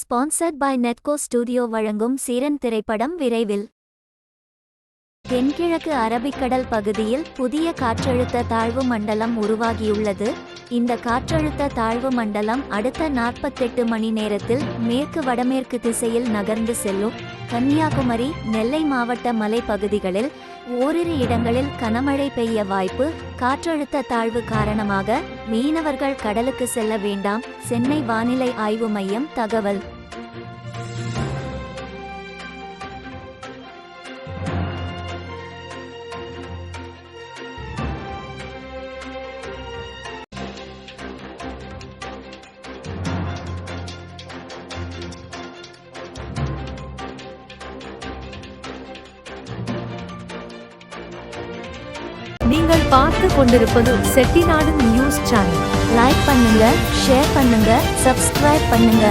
Sponsored by நெட்கோ studio வழங்கும் சீரன் திரைப்படம் விரைவில். தென்கிழக்கு அரபிக்கடல் பகுதியில் புதிய காற்றழுத்த தாழ்வு மண்டலம் உருவாகியுள்ளது. இந்த காற்றழுத்த தாழ்வு மண்டலம் அடுத்த நாற்பத்தெட்டு மணி நேரத்தில் மேற்கு வடமேற்கு திசையில் நகர்ந்து செல்லும். கன்னியாகுமரி நெல்லை மாவட்ட மலைப்பகுதிகளில் ஓரிரு இடங்களில் கனமழை பெய்ய வாய்ப்பு காற்றழுத்த தாழ்வு காரணமாக மீனவர்கள் கடலுக்கு செல்ல வேண்டாம். சென்னை வானிலை ஆய்வு மையம் தகவல். நீங்கள் பார்த்து கொண்டிருப்பது செட்டிநாடு நியூஸ் சேனல். லைக் பண்ணுங்க ஷேர் பண்ணுங்க சப்ஸ்கிரைப் பண்ணுங்க.